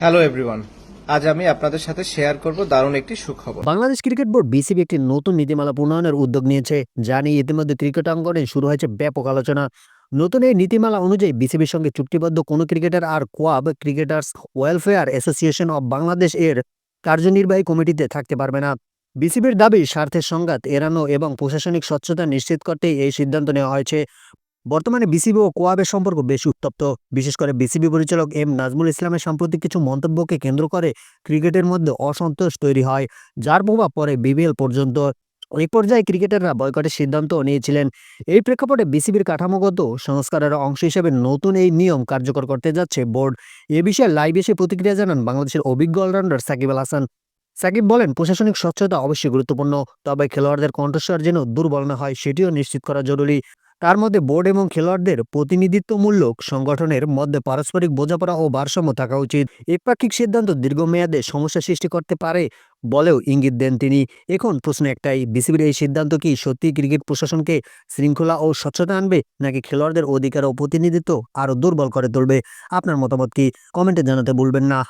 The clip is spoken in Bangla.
হ্যালো এভরিওয়ান আজ আমি আপনাদের সাথে শেয়ার করব দারুণ একটি সুখবর। বাংলাদেশ ক্রিকেট বোর্ড বিসিবি একটি নতুন নীতিমালা প্রণয়নের উদ্যোগ নিয়েছে, যা নিয়ে ইতিমধ্যে শুরু হয়েছে ব্যাপক আলোচনা। নতুন এই নীতিমালা অনুযায়ী বিসিবির সঙ্গে চুক্তিবদ্ধ কোনো cricketer R COAB cricketers welfare association of Bangladesh এর কার্যনির্বাহী কমিটিতে থাকতে পারবে না। বিসিবির দাবি, স্বার্থের সংঘাত এড়ানো এবং প্রশাসনিক স্বচ্ছতা নিশ্চিত করতেই এই সিদ্ধান্ত নেওয়া হয়েছে। বর্তমানে বিসিবি ও কোয়াবের সম্পর্ক বেশি উত্তপ্ত। বিশেষ করে বিসিবি পরিচালক এম নাজমুল ইসলামের সাম্প্রতিক কিছু মন্তব্যকে কেন্দ্র করে ক্রিকেটের মধ্যে অসন্তোষ তৈরি হয়, যার প্রভাব পরে বিবিএল পর্যন্ত। এই পর্যায়ে ক্রিকেটাররা বয়কটের সিদ্ধান্ত নিয়েছিলেন। এই প্রেক্ষাপটে বিসিবির কাঠামোগত সংস্কারের অংশ হিসেবে নতুন এই নিয়ম কার্যকর করতে যাচ্ছে বোর্ড। এ বিষয়ে লাইভ এসে প্রতিক্রিয়া জানান বাংলাদেশের অভিজ্ঞ অলরাউন্ডার সাকিব আল হাসান। সাকিব বলেন, প্রশাসনিক স্বচ্ছতা অবশ্যই গুরুত্বপূর্ণ, তবে খেলোয়াড়দের কণ্ঠস্বর যেন দুর্বল না হয়, সেটিও নিশ্চিত করা জরুরি। তার মধ্যে বোর্ড এবং খেলোয়াড়দের প্রতিনিধিত্বমূলক সংগঠনের মধ্যে পারস্পরিক বোঝাপড়া ও ভারসাম্য থাকা উচিত। একপাক্ষিক সিদ্ধান্ত দীর্ঘমেয়াদে সমস্যা সৃষ্টি করতে পারে বলেও ইঙ্গিত দেন তিনি। এখন প্রশ্ন একটাই, বিসিবির এই সিদ্ধান্ত কি সত্যি ক্রিকেট প্রশাসনকে শৃঙ্খলা ও স্বচ্ছতা আনবে, নাকি খেলোয়াড়দের অধিকার ও প্রতিনিধিত্ব আরও দুর্বল করে তুলবে? আপনার মতামত কি? কমেন্টে জানাতে ভুলবেন না।